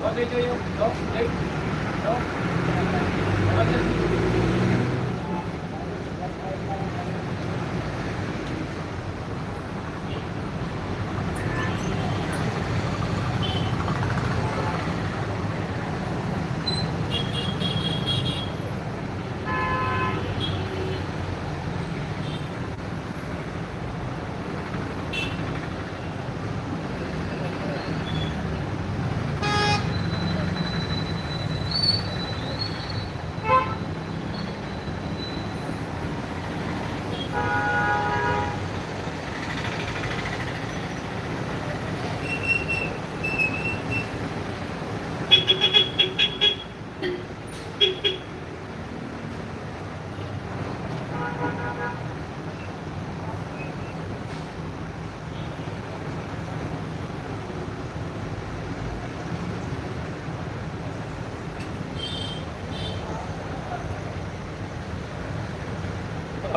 What did you do? No? No?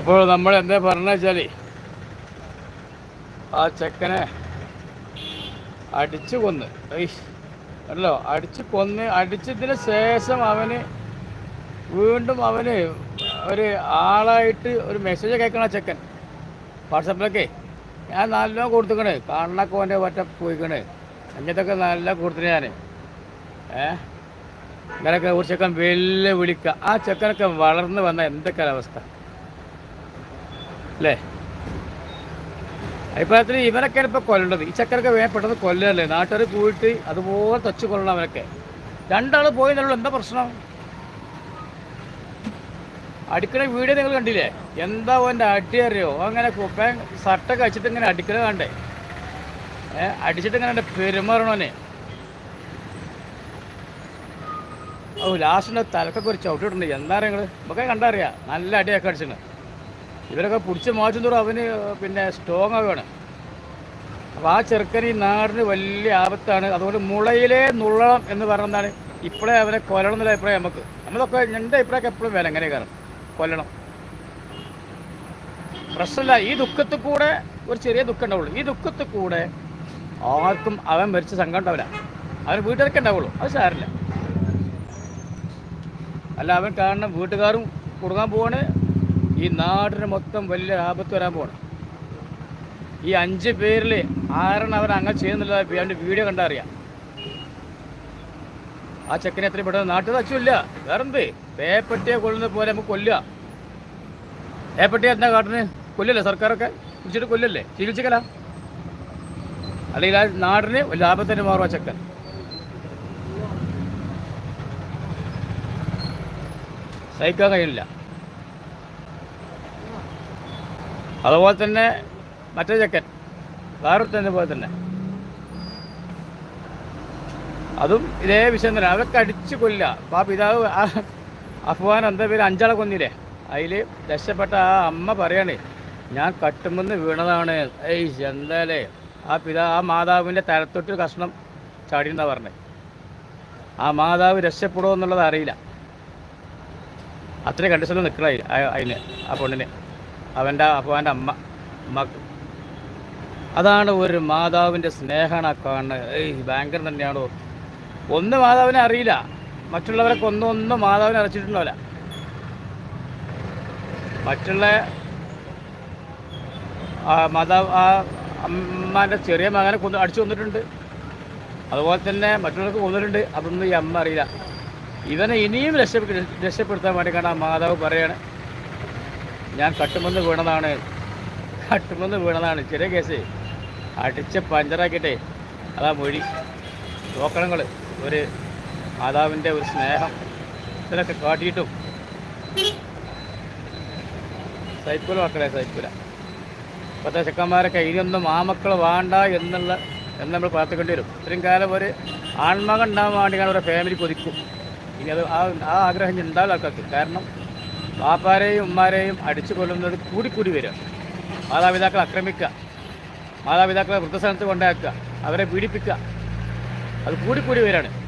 അപ്പോൾ നമ്മൾ എന്താ പറഞ്ഞ വെച്ചാൽ ആ ചെക്കനെ അടിച്ചു കൊന്ന്. അല്ലോ അടിച്ച് കൊന്ന് അടിച്ചതിന് ശേഷം അവന് വീണ്ടും അവന് ഒരു ആളായിട്ട് ഒരു മെസ്സേജ് കേൾക്കണ ചെക്കൻ. വാട്സപ്പിലൊക്കെ ഞാൻ നല്ല കൊടുത്തുക്കണേ. കണ്ണൊക്കെ ഓന്റെ ഒറ്റ പോയിക്കണ്. അങ്ങനത്തൊക്കെ നല്ല കൊടുത്തിന് ഞാൻ ഏ? ഇങ്ങനെയൊക്കെ ഒരു ചെക്കൻ വലിയ വിളിക്കുക ആ ചെക്കനൊക്കെ വളർന്ന് വന്ന എന്തൊക്കെ അവസ്ഥ. അല്ലേ? അഭിപ്രായത്തിൽ ഇവനൊക്കെയാണ് ഇപ്പോൾ കൊല്ലേണ്ടത്. ഈ ചക്കരൊക്കെ വേഗം പെട്ടെന്ന് കൊല്ലല്ലേ നാട്ടുകാർ പോയിട്ട് അതുപോലെ തച്ച് കൊല്ലണം അവനൊക്കെ. രണ്ടാൾ പോയി നല്ല എന്താ പ്രശ്നം? അടിക്കണ വീഡിയോ നിങ്ങൾ കണ്ടില്ലേ? എന്താ ഓന്റെ അടി അറിയോ? അങ്ങനെ കുപ്പൻ ഷർട്ടൊക്കെ അടിച്ചിട്ട് ഇങ്ങനെ അടിക്കണ കണ്ടേ? അടിച്ചിട്ട് ഇങ്ങനെ പെരുമാറണോനെ. ഓ ലാസ്റ്റിന്റെ തലക്കൊക്കെ ഒരു ചവിട്ടിട്ടുണ്ട് എന്താ അറിയാം നിങ്ങൾ ഇപ്പൊക്കെ കണ്ടറിയാം. നല്ല അടിയൊക്കെ അടിച്ചിട്ടുണ്ട്. ഇവരൊക്കെ പിടിച്ച് മാറ്റുന്നതോറും അവന് പിന്നെ സ്ട്രോങ് ആവുകയാണ്. അപ്പോൾ ആ ചെറുക്കൻ ഈ നാടിന് വലിയ ആപത്താണ്. അതുകൊണ്ട് മുളയിലെ നുള്ളണം എന്ന് പറഞ്ഞതാണ് ഇപ്പോഴേ അവനെ കൊല്ലണം എന്നുള്ള അഭിപ്രായം നമുക്ക്. നമ്മളൊക്കെ എന്റെ അഭിപ്രായമൊക്കെ എപ്പോഴും വേണം. എങ്ങനെ കാരണം കൊല്ലണം. പ്രശ്നമില്ല ഈ ദുഃഖത്തിൽ കൂടെ ഒരു ചെറിയ ദുഃഖം ഉണ്ടാവുള്ളൂ. ഈ ദുഃഖത്തിൽ കൂടെ ആർക്കും അവൻ മരിച്ച സംഘം ഉണ്ടാവില്ല. അവന് വീട്ടുകാർക്ക് ഉണ്ടാവുള്ളൂ. അത് സാരില്ല അല്ല അവൻ കാരണം വീട്ടുകാരും കൊടുക്കാൻ പോവാണ്. ഈ നാടിന് മൊത്തം വലിയ ആപത്ത് വരാൻ പോകണം ഈ അഞ്ച് പേരിൽ ആരാണ് അവർ അങ്ങനെ ചെയ്യുന്നില്ല അവന്റെ വീഡിയോ കണ്ടാൽ അറിയാം. ആ ചെക്കനെ എത്ര പെട്ടെന്ന് നാട്ടിൽ തച്ചില്ല വേറെന്ത്? പേപ്പട്ടിയെ കൊല്ലുന്ന പോലെ നമുക്ക് കൊല്ലുക. പേപ്പറ്റിയെ എന്താ കാട്ടുന്നത് കൊല്ലല്ലേ സർക്കാരൊക്കെ? കുടിച്ചിട്ട് കൊല്ലല്ലേ? ചികിത്സിക്കല അല്ലെങ്കിൽ ആ നാടിന് ലാഭത്തിന് മാറും ആ ചെക്കൻ. സഹിക്കാൻ കഴിയില്ല. അതുപോലെ തന്നെ മറ്റേ ചെക്കൻ വേറൊരുത്തന്നെ പോലെ തന്നെ. അതും ഇതേ വിഷയം തന്നെ. അതൊക്കെ അടിച്ചു കൊല്ല അപ്പോൾ ആ പിതാവ് അഫ്വാൻ എന്താ പേര്? അഞ്ചാളെ കൊന്നില്ലേ? അതിൽ രക്ഷപ്പെട്ട ആ അമ്മ പറയണേ ഞാൻ കട്ടുമെന്ന് വീണതാണ്. ഏയ് എന്തായാലേ ആ പിതാ ആ മാതാവിന്റെ തലത്തൊട്ട് കഷ്ണം ചാടിയെന്നാ പറഞ്ഞത് ആ മാതാവ് രക്ഷപ്പെടുമോ എന്നുള്ളത് അറിയില്ല. അത്രയും കണ്ടീഷനിൽ നിൽക്കണ അതിന് ആ പെണ്ണിന്. അവന്റെ അപ്പോൾ അവന്റെ അമ്മ അമ്മയ്ക്ക് അതാണ് ഒരു മാതാവിന്റെ സ്നേഹമാണ് കാണുന്നത്. ഏയ് ഭയങ്കര തന്നെയാണോ? ഒന്ന് മാതാവിനെ അറിയില്ല. മറ്റുള്ളവരൊക്കെ ഒന്നും ഒന്നും മാതാവിനെ അറിയിച്ചിട്ടുണ്ടാവില്ല. മറ്റുള്ള ആ മാതാവ് ആ അമ്മാന്റെ ചെറിയ മകനെ കൊന്ന് അടിച്ചു കൊന്നിട്ടുണ്ട്. അതുപോലെ തന്നെ മറ്റുള്ളവർക്ക് കൊന്നിട്ടുണ്ട്. അതൊന്നും ഈ അമ്മ അറിയില്ല. ഇവനെ ഇനിയും രക്ഷപ്പെ രക്ഷപ്പെടുത്താൻ വേണ്ടി കാരണം ആ മാതാവ് പറയാണ് ഞാൻ കട്ടുമെന്ന് വീണതാണ്. കട്ടുമെന്ന് വീണതാണ്. ചെറിയ കേസ്. അടിച്ച് പഞ്ചറാക്കിയിട്ടേ. അതാ മൊഴി. നോക്കണങ്ങൾ. ഒരു മാതാവിന്റെ ഒരു സ്നേഹം. ഇതിനൊക്കെ കാട്ടിയിട്ടും. സൈക്കിൾ മക്കളെ സൈക്കിള ഇപ്പോഴത്തെ ചെക്കന്മാരൊക്കെ ഇനിയൊന്നും ആമക്കൾ വേണ്ട എന്നുള്ള എന്ന് നമ്മൾ പ്രാർത്ഥിക്കേണ്ടി വരും. ഇത്രയും കാലം ഒരു ആൺമകൻ ഉണ്ടാകാൻ വേണ്ടിയാണ് ഒരു ഫാമിലി കൊതിക്കും. ഇനി അത് ആ ആഗ്രഹം ഉണ്ടാവില്ല ആൾക്കാർക്ക്. കാരണം പാപ്പാരെയും ഉമ്മാരെയും അടിച്ചു കൊല്ലുന്നത് കൂടി വരിക. മാതാപിതാക്കളെ ആക്രമിക്കുക. മാതാപിതാക്കളെ വൃദ്ധസ്ഥാനത്ത് കൊണ്ടാക്കുക. അവരെ പീഡിപ്പിക്കുക. അത് കൂടി വരികയാണ്.